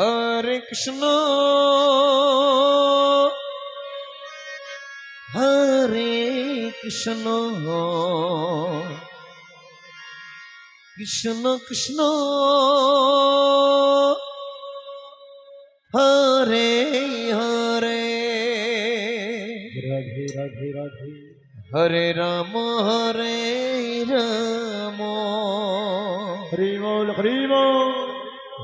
হরে Krishna. হরে Krishna. Krishna Krishna. Hare Hare. Radhe Radhe Radhe. হরে Ram হরে Ram. Hari বল Hari বল।